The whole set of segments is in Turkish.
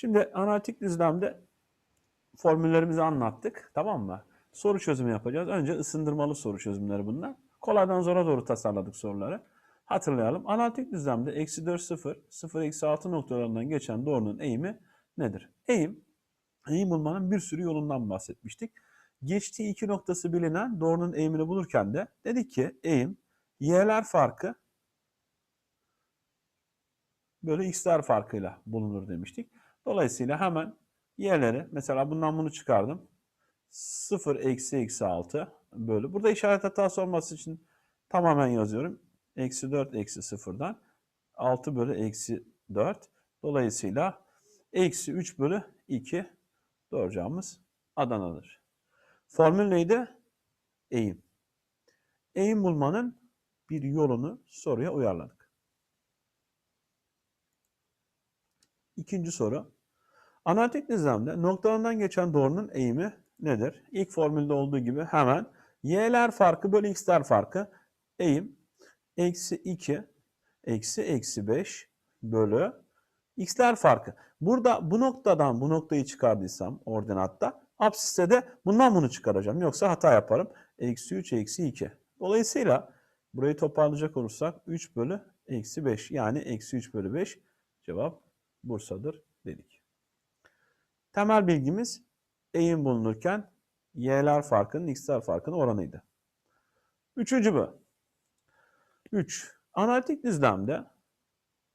Şimdi analitik düzlemde formüllerimizi anlattık. Tamam mı? Soru çözümü yapacağız. Önce ısındırmalı soru çözümleri bunlar. Kolaydan zora doğru tasarladık soruları. Hatırlayalım. Analitik düzlemde eksi 4 0, 0 eksi 6 noktalarından geçen doğrunun eğimi nedir? Eğim, eğim bulmanın bir sürü yolundan bahsetmiştik. Geçtiği iki noktası bilinen doğrunun eğimini bulurken de dedik ki eğim y'ler farkı bölü x'ler farkıyla bulunur demiştik. Dolayısıyla hemen y'leri mesela bundan bunu çıkardım. 0 eksi eksi 6 bölü. Burada işaret hatası olması için tamamen yazıyorum. Eksi 4 eksi 0'dan 6 bölü eksi 4. Dolayısıyla eksi 3 bölü 2 doğru cevabımız Adana'dır. Formül neydi? Eğim. Eğim bulmanın bir yolunu soruya uyarladık. İkinci soru. Analitik düzlemde noktalarından geçen doğrunun eğimi nedir? İlk formülde olduğu gibi hemen y'ler farkı bölü x'ler farkı eğim eksi 2 eksi eksi 5 bölü x'ler farkı. Burada bu noktadan bu noktayı çıkardıysam ordinatta absiste de bundan bunu çıkaracağım. Yoksa hata yaparım. Eksi 3 eksi 2. Dolayısıyla burayı toparlayacak olursak 3 bölü eksi 5 yani eksi 3 bölü 5 cevap Bursa'dır. Temel bilgimiz eğim bulunurken y'ler farkının x'ler farkının oranıydı. Üçüncü bu. 3. Analitik düzlemde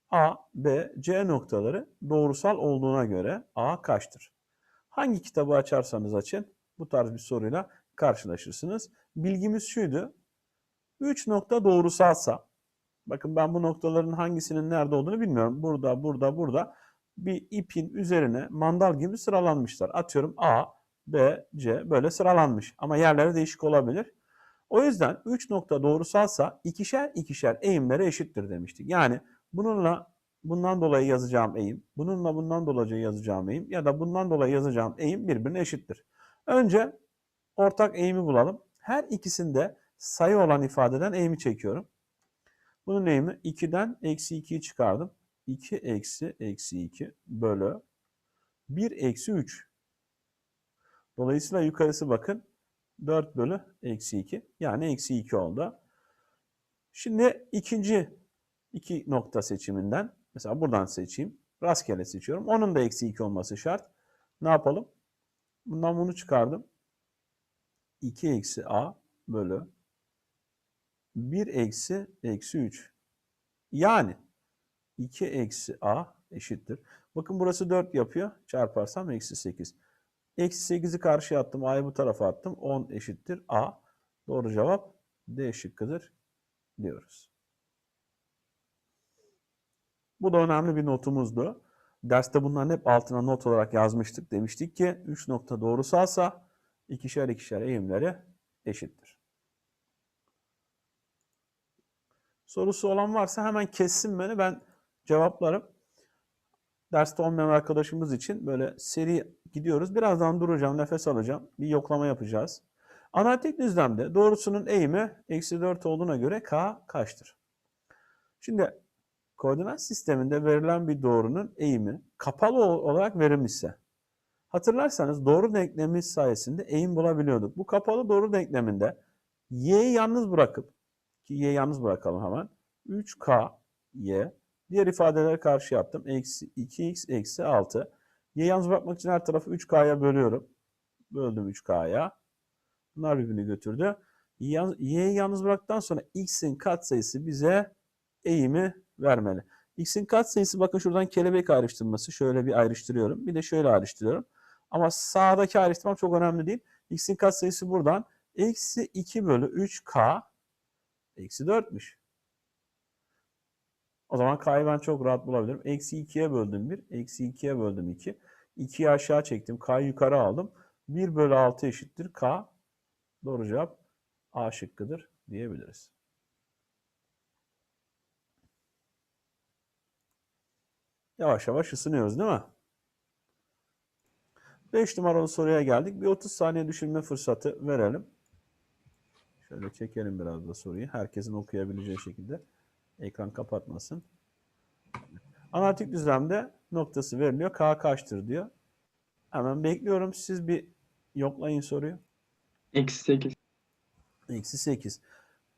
A, B, C noktaları doğrusal olduğuna göre A kaçtır? Hangi kitabı açarsanız açın bu tarz bir soruyla karşılaşırsınız. Bilgimiz şuydu. 3 nokta doğrusalsa, bakın ben bu noktaların hangisinin nerede olduğunu bilmiyorum. Burada, burada, burada bir ipin üzerine mandal gibi sıralanmışlar. Atıyorum A, B, C böyle sıralanmış ama yerleri değişik olabilir. O yüzden 3 nokta doğrusalsa ikişer ikişer eğimlere eşittir demiştik. Yani bununla bundan dolayı yazacağım eğim, bununla bundan dolayı yazacağım eğim ya da bundan dolayı yazacağım eğim birbirine eşittir. Önce ortak eğimi bulalım. Her ikisinde sayı olan ifadeden eğimi çekiyorum. Bunun eğimi 2'den eksi 2'yi çıkardım. 2 eksi eksi 2 bölü 1 eksi 3. Dolayısıyla yukarısı bakın 4 bölü eksi 2 yani eksi 2 oldu. Şimdi ikinci iki nokta seçiminden mesela buradan seçeyim. Rastgele seçiyorum. Onun da eksi 2 olması şart. Ne yapalım? Bundan bunu çıkardım. 2 eksi a bölü 1 eksi eksi 3. Yani 2 eksi a eşittir. Bakın burası 4 yapıyor. Çarparsam eksi 8. Eksi 8'i karşıya attım. A'yı bu tarafa attım. 10 eşittir A. Doğru cevap D şıkkıdır diyoruz. Bu da önemli bir notumuzdu. Derste bunların hep altına not olarak yazmıştık. Demiştik ki 3 nokta doğrusalsa ikişer ikişer eğimleri eşittir. Sorusu olan varsa hemen kessin beni. Ben cevaplarım. Derste olmayan arkadaşımız için böyle seri gidiyoruz. Birazdan duracağım, nefes alacağım. Bir yoklama yapacağız. Analitik düzlemde doğrusunun eğimi eksi 4 olduğuna göre k kaçtır? Şimdi koordinat sisteminde verilen bir doğrunun eğimi kapalı olarak verilmişse hatırlarsanız doğru denklemi sayesinde eğim bulabiliyorduk. Bu kapalı doğru denkleminde y'yi yalnız bırakıp ki y'yi yalnız bırakalım hemen 3k y diğer ifadeleri karşı yaptım. Eksi 2x eksi 6 Y'yi yalnız bırakmak için her tarafı 3K'ya bölüyorum. Böldüm 3K'ya. Bunlar birbirini götürdü. Y'yi yalnız bıraktıktan sonra X'in katsayısı bize eğimi vermeli. X'in katsayısı bakın şuradan kelebek ayrıştırması. Şöyle bir ayrıştırıyorum. Bir de şöyle ayrıştırıyorum. Ama sağdaki ayrıştırmam çok önemli değil. X'in katsayısı buradan. Eksi 2 bölü 3K eksi 4'müş. O zaman K'yı ben çok rahat bulabilirim. Eksi 2'ye böldüm 1. Eksi 2'ye böldüm 2. 2'yi aşağı çektim. K'yı yukarı aldım. 1 bölü 6 eşittir. K. Doğru cevap A şıkkıdır diyebiliriz. Yavaş yavaş ısınıyoruz değil mi? 5 numaralı soruya geldik. Bir 30 saniye düşünme fırsatı verelim. Şöyle çekelim biraz da soruyu. Herkesin okuyabileceği şekilde. Ekran kapatmasın. Analitik düzlemde noktası veriliyor. K kaçtır diyor. Hemen bekliyorum. Siz bir yoklayın soruyu. Eksi 8. Eksi 8.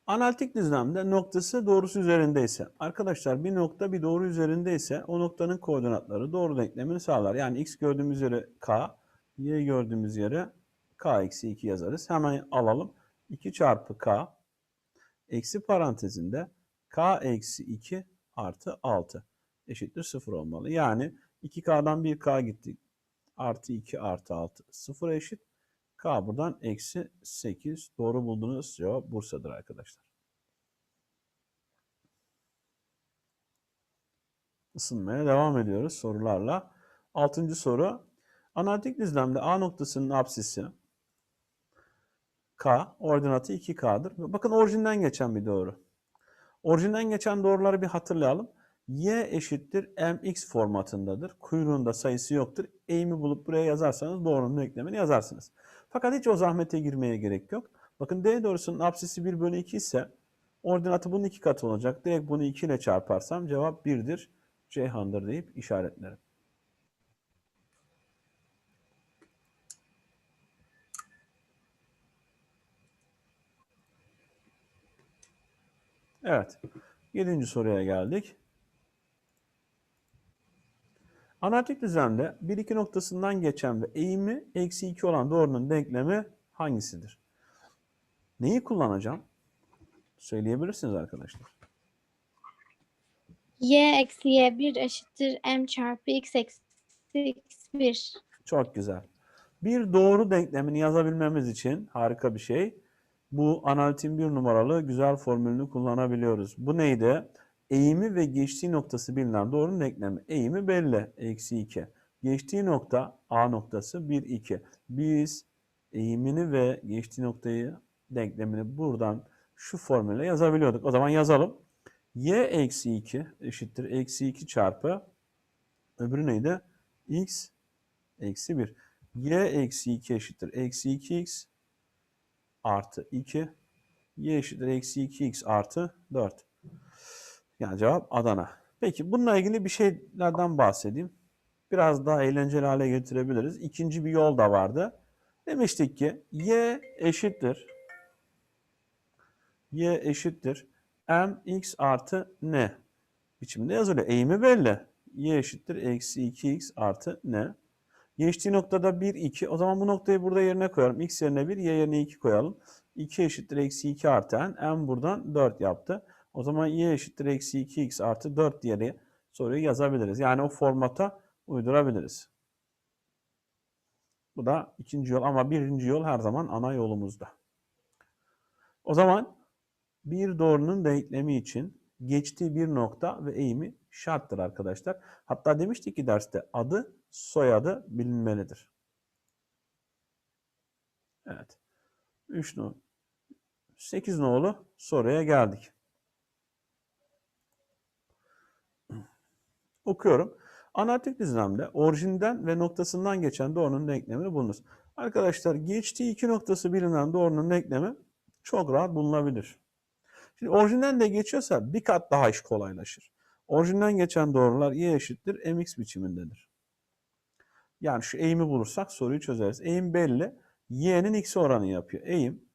Analitik düzlemde noktası doğrusu üzerindeyse, arkadaşlar bir nokta bir doğru üzerindeyse o noktanın koordinatları doğru denklemini sağlar. Yani x gördüğümüz yere k, y gördüğümüz yere k eksi 2 yazarız. Hemen alalım. 2 çarpı k eksi parantezinde k eksi 2 artı 6 eşittir 0 olmalı. Yani 2k'dan 1k gitti. Artı 2 artı 6 0 eşit. K buradan eksi 8. Doğru buldunuz. Cevap Bursa'dır arkadaşlar. Isınmaya devam ediyoruz sorularla. Altıncı soru. Analitik düzlemde A noktasının apsisi K, ordinatı 2K'dır. Bakın orijinden geçen bir doğru. Orijinden geçen doğruları bir hatırlayalım. Y eşittir mx formatındadır. Kuyruğunda sayısı yoktur. Eğimi bulup buraya yazarsanız doğrunun eklemini yazarsınız. Fakat hiç o zahmete girmeye gerek yok. Bakın D doğrusunun apsisi 1 bölü 2 ise ordinatı bunun iki katı olacak. Direkt bunu 2 ile çarparsam cevap 1'dir. Ceyhan'dır deyip işaretlerim. Evet. Yedinci soruya geldik. Analitik düzlemde 1-2 noktasından geçen ve eğimi eksi 2 olan doğrunun denklemi hangisidir? Neyi kullanacağım? Söyleyebilirsiniz arkadaşlar. y eksi y1 eşittir m çarpı x eksi x1. Çok güzel. Bir doğru denklemini yazabilmemiz için harika bir şey. Bu analitin bir numaralı güzel formülünü kullanabiliyoruz. Bu neydi? Eğimi ve geçtiği noktası bilinen doğrunun denklemi. Eğimi belli. Eksi 2. Geçtiği nokta A noktası 1, 2. Biz eğimini ve geçtiği noktayı denklemini buradan şu formülle yazabiliyorduk. O zaman yazalım. Y eksi 2 eşittir. Eksi 2 çarpı öbürü neydi? X eksi 1. Y eksi 2 eşittir. Eksi 2x artı 2. Y eşittir. Eksi 2x artı 4. Yani cevap Adana. Peki bununla ilgili bir şeylerden bahsedeyim. Biraz daha eğlenceli hale getirebiliriz. İkinci bir yol da vardı. Demiştik ki y eşittir. y eşittir. mx artı n biçiminde yazılıyor. Eğimi belli. y eşittir. Eksi 2x artı n. Geçtiği noktada 1, 2. O zaman bu noktayı burada yerine koyalım. x yerine 1, y yerine 2 koyalım. 2 eşittir. Eksi 2 artı n. n buradan 4 yaptı. O zaman y eşittir eksi 2x artı 4 diye soruyu yazabiliriz. Yani o formata uydurabiliriz. Bu da ikinci yol ama birinci yol her zaman ana yolumuzda. O zaman bir doğrunun denklemi için geçtiği bir nokta ve eğimi şarttır arkadaşlar. Hatta demiştik ki derste adı soyadı bilinmelidir. Evet. 3 no 8 nolu soruya geldik. Okuyorum. Analitik düzlemde orijinden ve noktasından geçen doğrunun denklemini bulunuz. Arkadaşlar geçtiği iki noktası bilinen doğrunun denklemi çok rahat bulunabilir. Şimdi orijinden de geçiyorsa bir kat daha iş kolaylaşır. Orijinden geçen doğrular y eşittir mx biçimindedir. Yani şu eğimi bulursak soruyu çözeriz. Eğim belli. y'nin x oranı yapıyor. Eğim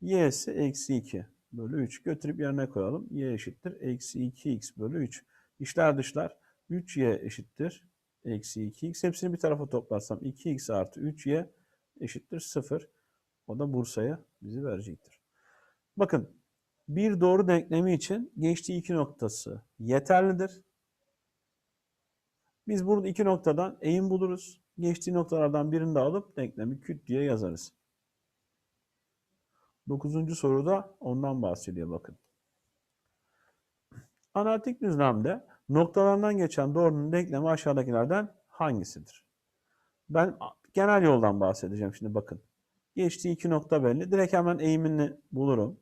y'si eksi 2 bölü 3. Götürüp yerine koyalım. y eşittir eksi 2x bölü 3. İşler dışlar 3y eşittir. Eksi 2x. Hepsini bir tarafa toplarsam 2x artı 3y eşittir 0. O da Bursa'ya bizi verecektir. Bakın bir doğru denklemi için geçtiği iki noktası yeterlidir. Biz burada iki noktadan eğim buluruz. Geçtiği noktalardan birini de alıp denklemi küt diye yazarız. Dokuzuncu soruda ondan bahsediyor bakın. Analitik düzlemde noktalarından geçen doğrunun denklemi aşağıdakilerden hangisidir? Ben genel yoldan bahsedeceğim şimdi bakın. Geçtiği iki nokta belli. Direkt hemen eğimini bulurum.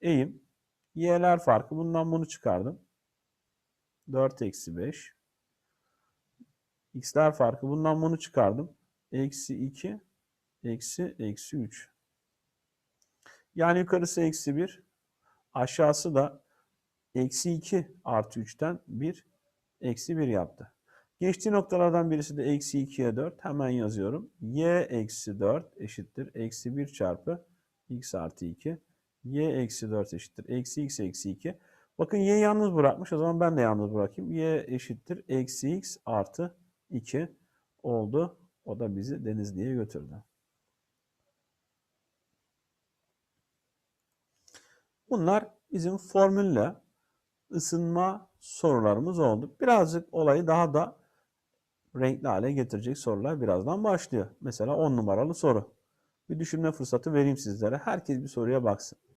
Eğim. Y'ler farkı. Bundan bunu çıkardım. 4 eksi 5. X'ler farkı. Bundan bunu çıkardım. Eksi 2. Eksi eksi 3. Yani yukarısı eksi 1. Aşağısı da eksi 2 artı 3'ten 1 eksi 1 yaptı. Geçtiği noktalardan birisi de eksi 2'ye 4. Hemen yazıyorum. y eksi 4 eşittir. Eksi 1 çarpı x artı 2. y eksi 4 eşittir. Eksi x eksi 2. Bakın y'yi yalnız bırakmış. O zaman ben de yalnız bırakayım. y eşittir. Eksi x artı 2 oldu. O da bizi Denizli'ye götürdü. Bunlar bizim formülle ısınma sorularımız oldu. Birazcık olayı daha da renkli hale getirecek sorular birazdan başlıyor. Mesela 10 numaralı soru. Bir düşünme fırsatı vereyim sizlere. Herkes bir soruya baksın.